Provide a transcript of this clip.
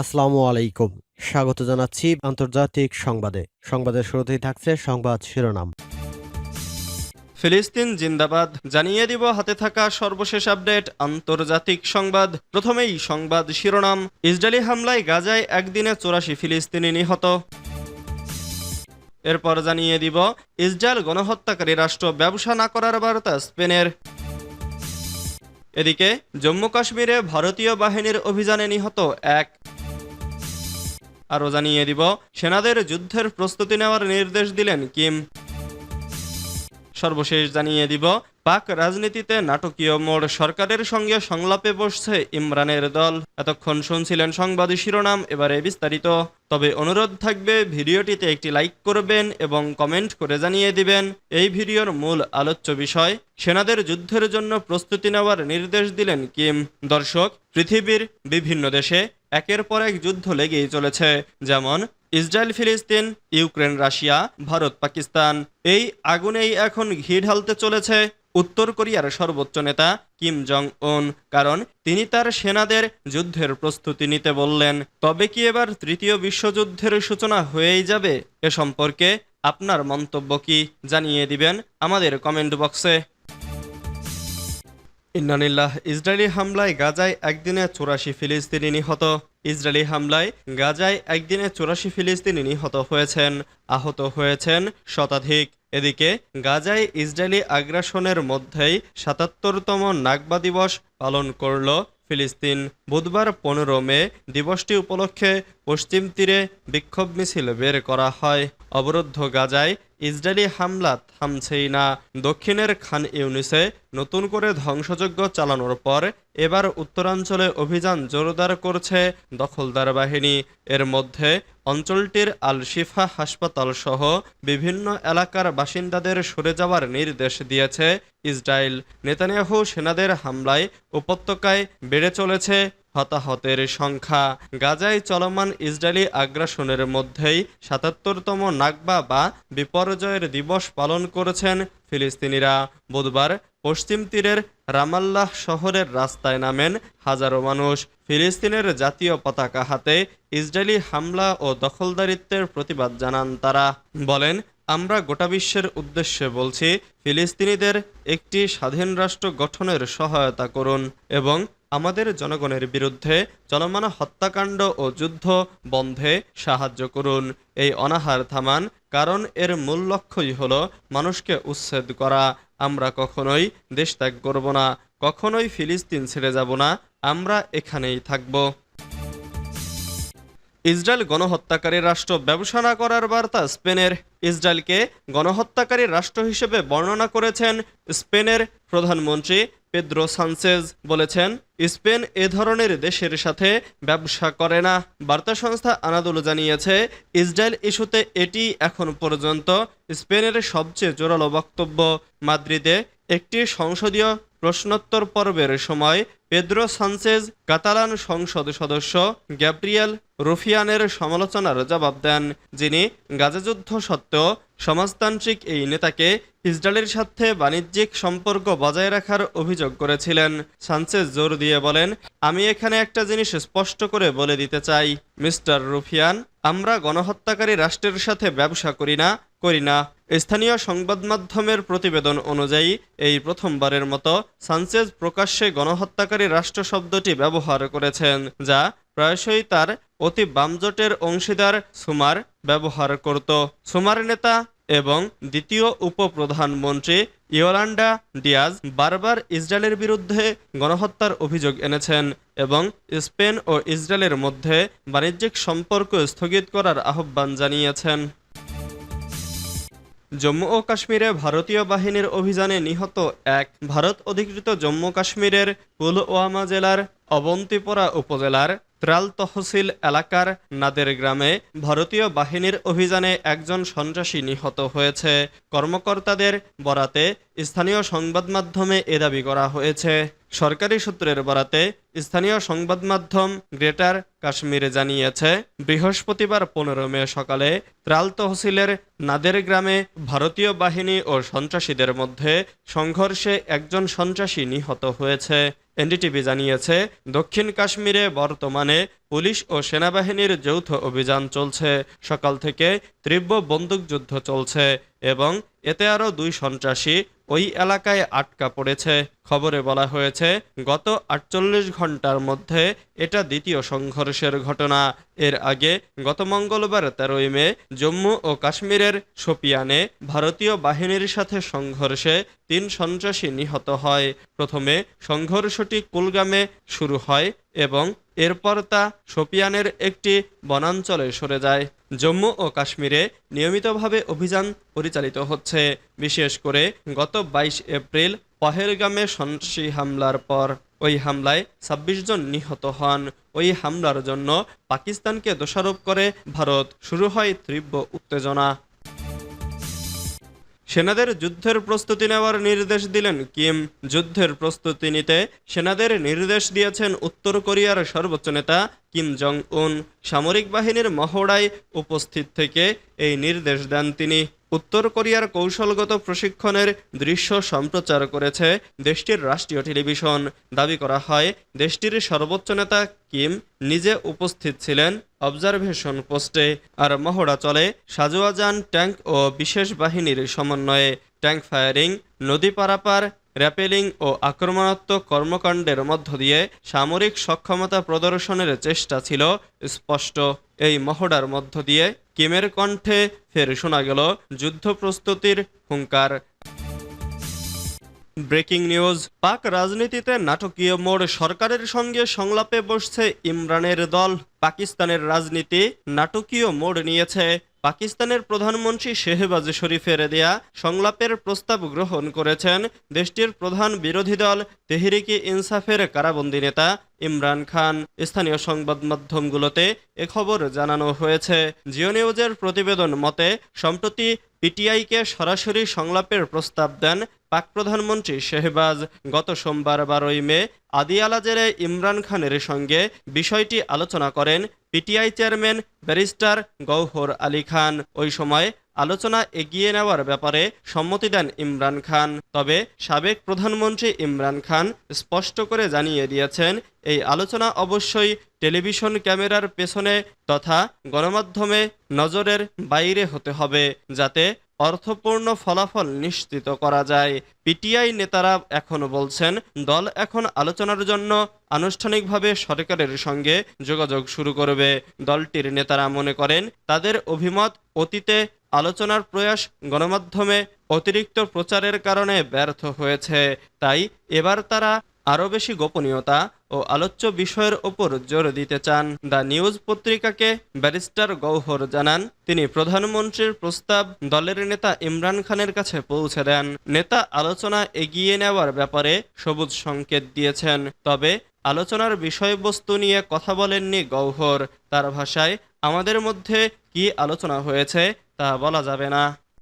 আসসালামু আলাইকুম। স্বাগত জানাচ্ছি আন্তর্জাতিক সংবাদে। সংবাদের শুরুতেই থাকছে সংবাদ শিরোনাম। ফিলিস্তিন জিন্দাবাদ। জানিয়ে দিব হাতে থাকা সর্বশেষ আপডেট, আন্তর্জাতিক সংবাদ। প্রথমেই সংবাদ শিরোনাম। ইসরায়েলি হামলায় গাজায় একদিনে চৌরাশি ফিলিস্তিনি নিহত। এরপর জানিয়ে দিব, ইসরায়েল গণহত্যাকারী রাষ্ট্র ব্যবসা না করার বার্তা স্পেনের। এদিকে, জম্মু কাশ্মীরে ভারতীয় বাহিনীর অভিযানে নিহত এক। আরও জানিয়ে দিব। সেনাদের যুদ্ধের প্রস্তুতি নেওয়ার নির্দেশ দিলেন কিম। সর্বশেষ জানিয়ে দিব, পাক রাজনীতিতে নাটকীয় মোড় সরকারের সঙ্গে সংলাপে বসছে ইমরানের দল। এতক্ষণ শুনছিলেন সংবাদ শিরোনাম, এবারে বিস্তারিত। তবে অনুরোধ থাকবে, ভিডিওটিতে একটি লাইক করবেন এবং কমেন্ট করে জানিয়ে দিবেন। এই ভিডিওর মূল আলোচ্য বিষয়, সেনাদের যুদ্ধের জন্য প্রস্তুতি নেওয়ার নির্দেশ দিলেন কিম। দর্শক, পৃথিবীর বিভিন্ন দেশে একের পর এক যুদ্ধ লেগেই চলেছে। যেমন ইসরায়েল, ফিলিস্তিন, ইউক্রেন, রাশিয়া, ভারত, পাকিস্তান, এই আগুনেই এখন ঘি ঢালতে চলেছে উত্তর কোরিয়ার সর্বোচ্চ নেতা কিম জং উন কারণ তিনি তার সেনাদের যুদ্ধের প্রস্তুতি নিতে বললেন। তবে কি এবার তৃতীয় বিশ্বযুদ্ধের সূচনা হয়েই যাবে? এ সম্পর্কে আপনার মন্তব্য কি? জানিয়ে দিবেন আমাদের কমেন্ট বক্সে। ইন্নানিল্লাহ ইসরায়েলি হামলায় গাজায় একদিনে চৌরাশি ফিলিস্তিনি নিহত। ইসরায়েলি হামলায় গাজায় একদিনে চৌরাশি ফিলিস্তিনি নিহত হয়েছেন, আহত হয়েছেন শতাধিক। এদিকে গাজায় ইসরায়েলি আগ্রাসনের মধ্যেই সাতাত্তরতম নাগবা দিবস পালন করল ফিলিস্তিন। বুধবার পনেরো মে দিবসটি উপলক্ষে পশ্চিম তীরে বিক্ষোভ মিছিল বের করা হয়। অবরুদ্ধ গাজায় ইসরায়েলি হামলা থামছেই না। দক্ষিণের খান ইউনিসে নতুন করে ধ্বংসযজ্ঞ চালানোর পর এবার উত্তরাঞ্চলে অভিযান জোরদার করছে দখলদার বাহিনী। এর মধ্যে অঞ্চলটির আল শিফা হাসপাতাল সহ বিভিন্ন এলাকার বাসিন্দাদের সরে যাওয়ার নির্দেশ দিয়েছে ইসরায়েল। নেতানিয়াহু সেনাদের হামলায় উপত্যকায় বেড়ে চলেছে হতাহতের সংখ্যা। গাজায় চলমান ইসরায়েলি আগ্রাসনের মধ্যেই সাতাত্তরতম নাগবা বা বিপর্যয়ের দিবস পালন করেছেন ফিলিস্তিনিরা। বুধবার পশ্চিম তীরের রামাল্লাহ শহরের রাস্তায় নামেন হাজারো মানুষ। ফিলিস্তিনের জাতীয় পতাকা হাতে ইসরায়েলি হামলা ও দখলদারিত্বের প্রতিবাদ জানান তারা। বলেন, আমরা গোটা বিশ্বের উদ্দেশ্যে বলছি, ফিলিস্তিনিদের একটি স্বাধীন রাষ্ট্র গঠনের সহায়তা করুন এবং আমাদের জনগণের বিরুদ্ধে চলমান হত্যাকাণ্ড ও যুদ্ধ বন্ধে সাহায্য করুন। এই অনাহার থামান কারণ এর মূল লক্ষ্যই হল মানুষকে উচ্ছেদ করা। আমরা কখনোই দেশ ত্যাগ করব না, কখনোই ফিলিস্তিন ছেড়ে যাব না, আমরা এখানেই থাকব। ইসরায়েল গণহত্যাকারী রাষ্ট্র ব্যবসা না করার বার্তা স্পেনের। ইসরায়েলকে গণহত্যাকারী রাষ্ট্র হিসেবে বর্ণনা করেছেন স্পেনের প্রধানমন্ত্রী পেদ্রো সানচেজ বলেছেন, স্পেন এ ধরনের দেশের সাথে ব্যবসা করে না। বার্তা সংস্থা আনাদুল জানিয়েছে, ইসরায়েল ইস্যুতে এটি এখন পর্যন্ত স্পেনের সবচেয়ে জোরালো বক্তব্য। মাদ্রিদে একটি সংসদীয় প্রশ্নোত্তর পর্বের সময় পেদ্রো সানসেজ কাতালান সংসদ সদস্য গ্যাব্রিয়েল রুফিয়ানের সমালোচনার জবাব দেন। যিনি গাজাযুদ্ধ সত্ত্বেও সমাজতান্ত্রিক এই নেতাকে ইসরায়েলের সাথে বাণিজ্যিক সম্পর্ক বজায় রাখার অভিযোগ করেছিলেন। সানচেজ জোর দিয়ে বলেন, আমি এখানে একটা জিনিস স্পষ্ট করে বলে দিতে চাই, মিস্টার রুফিয়ান, আমরা গণহত্যাকারী রাষ্ট্রের সাথে ব্যবসা করি না করি না। স্থানীয় সংবাদ মাধ্যমের প্রতিবেদন অনুযায়ী, এই প্রথমবারের মতো সানচেজ প্রকাশ্যে গণহত্যাকারী রাষ্ট্র শব্দটি ব্যবহার করেছেন, যা প্রায়শই তার অতি বামজোটের অংশীদার সুমার ব্যবহার করত। সুমার নেতা এবং দ্বিতীয় উপপ্রধানমন্ত্রী ইয়োলান্ডা ডিয়াজ বারবার ইসরায়েলের বিরুদ্ধে গণহত্যার অভিযোগ এনেছেন এবং স্পেন ও ইসরায়েলের মধ্যে বাণিজ্যিক সম্পর্ক স্থগিত করার আহ্বান জানিয়েছেন। জম্মু ও কাশ্মীরে ভারতীয় বাহিনীর অভিযানে নিহত এক ভারত অধিকৃত জম্মু কাশ্মীরের পুলওয়ামা জেলার অবন্তিপোরা উপজেলার ত্রাল তহসিল এলাকার নাদের গ্রামে ভারতীয় বাহিনীর অভিযানে একজন সন্ত্রাসী নিহত হয়েছে। কর্মকর্তাদের বরাতে স্থানীয় সংবাদ মাধ্যমে এ দাবি করা হয়েছে। সরকারি সূত্রের বরাতে স্থানীয় সংবাদ মাধ্যম গ্রেটার কাশ্মীরে জানিয়েছে, বৃহস্পতিবার পনেরো মে সকালে ত্রাল তহসিলের নাদের গ্রামে ভারতীয় বাহিনী ও সন্ত্রাসীদের মধ্যে সংঘর্ষে একজন সন্ত্রাসী নিহত হয়েছে। এনডিটিভি জানিয়েছে, দক্ষিণ কাশ্মীরে বর্তমানে পুলিশ ও সেনাবাহিনীর যৌথ অভিযান চলছে। সকাল থেকে তীব্র বন্দুকযুদ্ধ চলছে এবং এতে আরও দুই সন্ত্রাসী ওই এলাকায় আটকা পড়েছে। খবরে বলা হয়েছে, গত আটচল্লিশ ঘণ্টার মধ্যে এটা দ্বিতীয় সংঘর্ষের ঘটনা। এর আগে গত মঙ্গলবার তেরোই মে জম্মু ও কাশ্মীরের শোপিয়ানে ভারতীয় বাহিনীর সাথে সংঘর্ষে তিন সন্ত্রাসী নিহত হয়। প্রথমে সংঘর্ষটি কুলগামে শুরু হয় এবং এরপর তা শোপিয়ানের একটি বনাঞ্চলে সরে যায়। জম্মু ও কাশ্মীরে নিয়মিতভাবে অভিযান পরিচালিত হচ্ছে। বিশেষ করে গত বাইশ এপ্রিল পহেলগামে সন্ত্রাসী হামলার পর ওই হামলায় ২৬ জন নিহত হন। ওই হামলার জন্য পাকিস্তানকে দোষারোপ করে ভারত শুরু হয় তীব্র উত্তেজনা। সেনাদের যুদ্ধের প্রস্তুতি নেওয়ার নির্দেশ দিলেন কিম। যুদ্ধের প্রস্তুতি নিতে সেনাদের নির্দেশ দিয়েছেন উত্তর কোরিয়ার সর্বোচ্চ নেতা কিম জং উন সামরিক বাহিনীর মহড়ায় উপস্থিত থেকে এই নির্দেশ দেন তিনি। উত্তর কোরিয়ার কৌশলগত প্রশিক্ষণের দৃশ্য সম্প্রচার করেছে দেশটির রাষ্ট্রীয় টেলিভিশন। দাবি করা হয়, দেশটির সর্বোচ্চ নেতা কিম নিজে উপস্থিত ছিলেন অবজারভেশন পোস্টে, আর মহড়া চলে সাজোয়াজান ট্যাঙ্ক ও বিশেষ বাহিনীর সমন্বয়ে। ট্যাঙ্ক ফায়ারিং, নদী পারাপার, র্যাপেলিং ও আক্রমণাত্মক কর্মকাণ্ডের মধ্য দিয়ে সামরিক সক্ষমতা প্রদর্শনের চেষ্টা ছিল স্পষ্ট। এই মহড়ার মধ্য দিয়ে কিমের কণ্ঠে ফের শোনা গেল যুদ্ধ প্রস্তুতির হুঙ্কার। ব্রেকিং নিউজ, পাক রাজনীতিতে নাটকীয় মোড় সরকারের সঙ্গে সংলাপে বসছে ইমরানের দল। পাকিস্তানের রাজনীতি নাটকীয় মোড় নিয়েছে। পাকিস্তানের প্রধানমন্ত্রী শেহবাজ শরীফের দেয়া সংলাপের প্রস্তাব গ্রহণ করেছেন দেশটির প্রধান বিরোধী দল তেহরিকি ইনসাফের কারাবন্দী নেতা ইমরান খান। স্থানীয় সংবাদ মাধ্যমগুলোতে এ খবর জানানো হয়েছে। জিও নিউজের প্রতিবেদন মতে, সম্প্রতি পিটিআইকে সরাসরি সংলাপের প্রস্তাব দেন পাক প্রধানমন্ত্রী শেহবাজ। গত সোমবার বারোই মে আদিয়ালা জেরে ইমরান খানের সঙ্গে বিষয়টি আলোচনা করেন PTI chairman barrister Gohar Ali Khan ওই সময় আলোচনা এগিয়ে নেওয়ার ব্যাপারে সম্মতি দেন ইমরান খান। তবে সাবেক প্রধানমন্ত্রী ইমরান খান স্পষ্ট করে জানিয়ে দিয়েছেন, এই আলোচনা অবশ্যই টেলিভিশন ক্যামেরার পেছনে তথা গণমাধ্যমে নজরের বাইরে হতে হবে, যাতে অর্থপূর্ণ ফলাফল নিশ্চিত করা যায়। পিটিআই নেতারা এখনও বলছেন, দল এখন আলোচনার জন্য আনুষ্ঠানিকভাবে সরকারের সঙ্গে যোগাযোগ শুরু করবে। দলটির নেতারা মনে করেন, তাদের অভিমত, অতীতে আলোচনার প্রয়াস গণমাধ্যমে অতিরিক্ত প্রচারের কারণে ব্যর্থ হয়েছে। তাই এবার তারা আরও বেশি গোপনীয়তা ও আলোচ্য বিষয়ের ওপর জোর দিতে চান। দ্য নিউজ পত্রিকাকে ব্যারিস্টার গৌহর জানান, তিনি প্রধানমন্ত্রীর প্রস্তাব দলের নেতা ইমরান খানের কাছে পৌঁছে দেন। নেতা আলোচনা এগিয়ে নেওয়ার ব্যাপারে সবুজ সংকেত দিয়েছেন, তবে আলোচনার বিষয়বস্তু নিয়ে কথা বলেননি গৌহর তার ভাষায়, আমাদের মধ্যে কি আলোচনা হয়েছে তা বলা যাবে না।